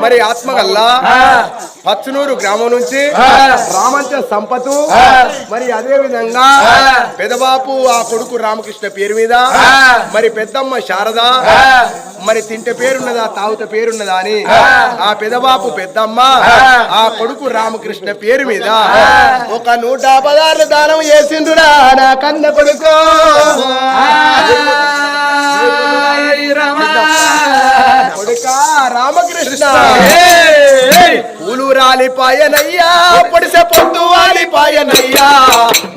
మరి ఆత్మగల్లా? పచ్చనూరు గ్రామం నుంచి రామంచ సంపతు మరి అదే విధంగా పెదబాపు ఆ కొడుకు రామకృష్ణ పేరు మీద మరి పెద్దమ్మ శారద మరి తింటే పేరున్నదా తాగుత పేరున్నదా అని ఆ! పెదబాపు పెద్దమ్మ ఆ! కొడుకు రామకృష్ణ పేరు మీద ఒక నూట పదార్లు దానం చేసిండురా నా కన్న కొడుకు. కొడుక రామకృష్ణ. పూలు రాలిపాయనయ్యా పొడిసె పొద్దు వాలిపాయనయ్యా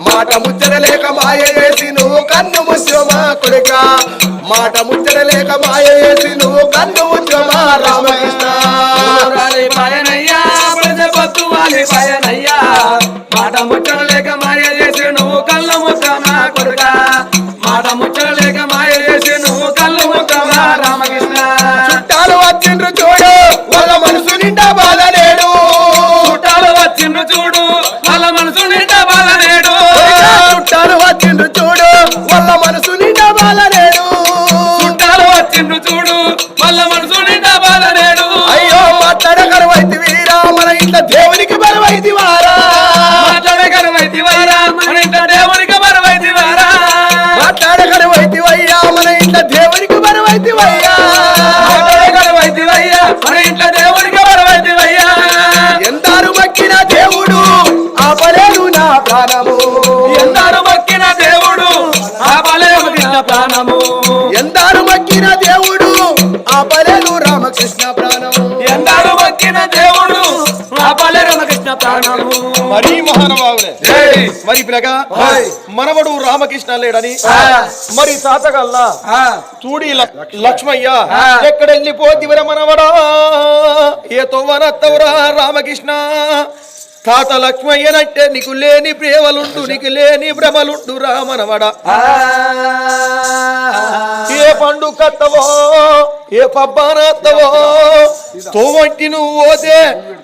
మాట ముచ్చటలేక మాయ చేసి నువ్వు కన్ను ముచ్చమా కొడుక. మాట ముచ్చటలేక మాయ చేసి నువ్వు కన్ను ముచ్చమా రామకృష్ణ. పాయనయ్యా ప్రజ పొత్తు వాలి చుట్టాలు వచ్చిండ్రు చూడు వాళ్ళ మనసు నిండా బాధ లేడు చుట్టాలు వచ్చిండ్రు చూడు వాళ్ళ మనసు నిండా నేడు అయ్యో మాట్లాడ కరువైతి వీరా మన ఇంట్లో దేవునికి బరువైతి వారా. మాట్లాడే కరువైతి వారా మన ఇంట దేవునికి మరవైతి వారా. మాట్లాడ కరువైతి వయ్యా మన ఇంట్లో దేవునికి బరువైతి వయ్యా. మాట్లాడే కరువైతి వయ్యా మన ఇంట్లో దేవునికి మరవైతి వయ్యా. ఎందారు మక్కిన దేవుడు ఆపలేడు నా ప్రాణము. బలయము కృష్ణ ప్రాణము. ఎందారు మక్కిన దేవుడు ఆపలేడు రామకృష్ణ ప్రాణము. ఎందరు మొక్కిన దేవుడు ఆ బలయము కృష్ణ ప్రాణము. మరీ మహానుభావులే! మరి ఓయ్! మనవడు రామకృష్ణ లేడని. ఆ, మరి తాతగల్లా ఆ, చూడి లక్- లక్ష్మయ్య ఆ. ఎక్కడెళ్ళిపోతివర మనవడా ఏ తొవ్వనత్తవురా రామకృష్ణ? తాత లక్ష్మయ్యనంటే నీకు లేని ప్రేమలుండు నీకు లేని భ్రమలుండు రా మనవడా ఆ. ఏ పండు కత్తవో ఏ పబ్బానత్తవో తోవంటి నువ్వు పోతే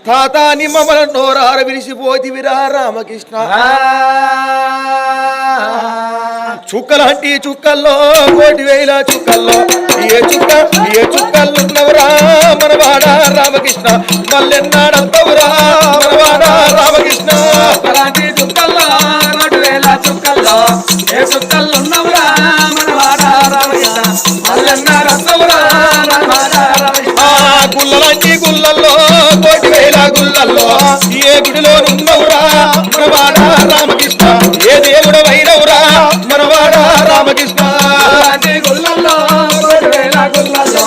తాత నిమ్మల నోరార విరిసిపోతివిరా రామకృష్ణ. చుక్కలాంటి చుక్కల్లో కోటి వేల చుక్కల్లో. ఏ చుక్క ఏ చుక్కలున్నవరా మనవాడ రామకృష్ణ. మల్లెన్నాడంతవురా మనవాడ రామకృష్ణ. అలాంటి చుక్కల్లో రెండు వేల చుక్కల్లో. ఏ చుక్కలు ఉన్నవురా? మనవాడ రామకృష్ణ. మల్లన్న రసవురా మనవాడ రామకృష్ణ. ఆ గుల్లలాంటి గుల్లల్లో కోటి వేల గుళ్ళల్లో ఏ గుడిలో ఉన్నవురా మనవాడ రామకృష్ణ? ఏ దేవుడు వైరవురా? మనవాడ రామకృష్ణ? గుళ్ళల్లో కోటి వేల గుళ్ళల్లో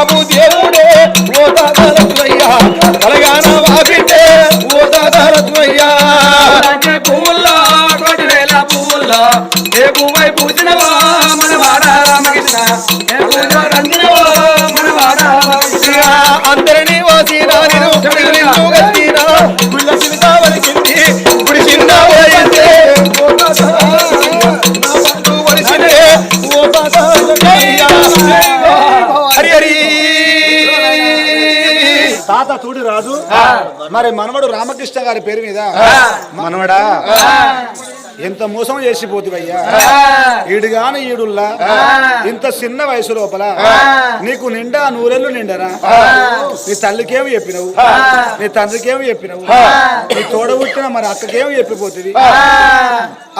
బాబు దేవుడే ఓ తాత తూడి రాజు మరి మనవడు రామకృష్ణ గారి పేరు మీద మనవడా ఎంత మోసం చేసిపోతువయ్యా? ఈడుగాని ఈడుల్లా? ఇంత చిన్న వయసు లోపల నీకు నిండా నూరెళ్ళు నిండరా? నీ తల్లికేమి చెప్పినవు? నీ తండ్రికేమి చెప్పినవు? నీ తోడబుట్టిన మరి అక్కకేమి చెప్పిపోతుంది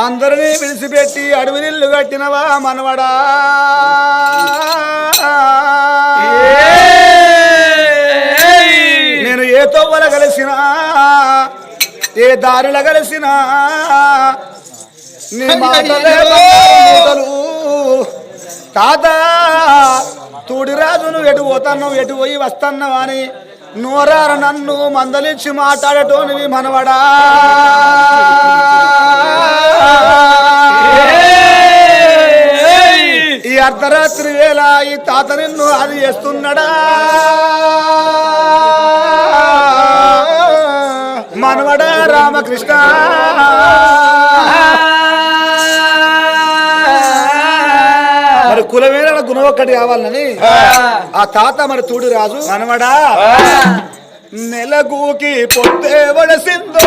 అందరినీ విడిచిపెట్టి అడవి నీళ్ళు కట్టినవా మనవడా? తొవ్వల కలిసినా ఏ దారిలో కలిసినా నీ మాటలే. తాత తూడి రాజు నువ్వు ఎటు పోతున్నావు ఎటు పోయి వస్తున్నావు అని నోరార నన్ను మందలించి మాట్లాడటోనివి మనవడా. ఈ అర్ధరాత్రి వేళ ఈ తాత నిన్ను అది చేస్తున్నాడా? రామకృష్ణ. మరి కులమేళ గుణం ఒక్కటి కావాలని ఆ. తాత మరి తూడు రాజు. అనవడా నెలగూకి పొత్తే వడసిందో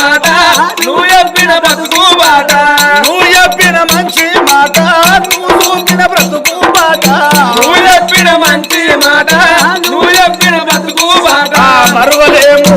మాట. నువ్వు చెప్పిన మాట నువ్వు చెప్పిన మంచి మాట. నువ్వు చూపిన బ్రతుకు మాట నువ్వు చెప్పిన మంచి మాట. నువ్వు చెప్పిన బతుకు మాట మరవలేము.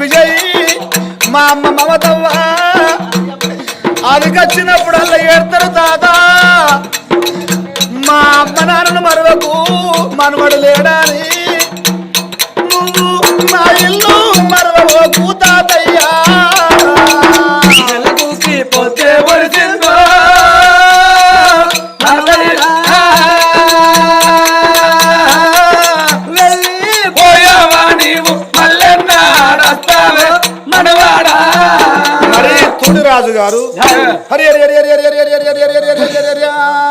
తాత మా అమ్మ నాన్నను మరవకు మనవడు లేడారి నువ్వు మా ఇల్లు మరవకు తాతయ్యా. రాజు గారు హరి హరి హరి హరి హరి హరి హరి హరి హరి హరి హరి హరి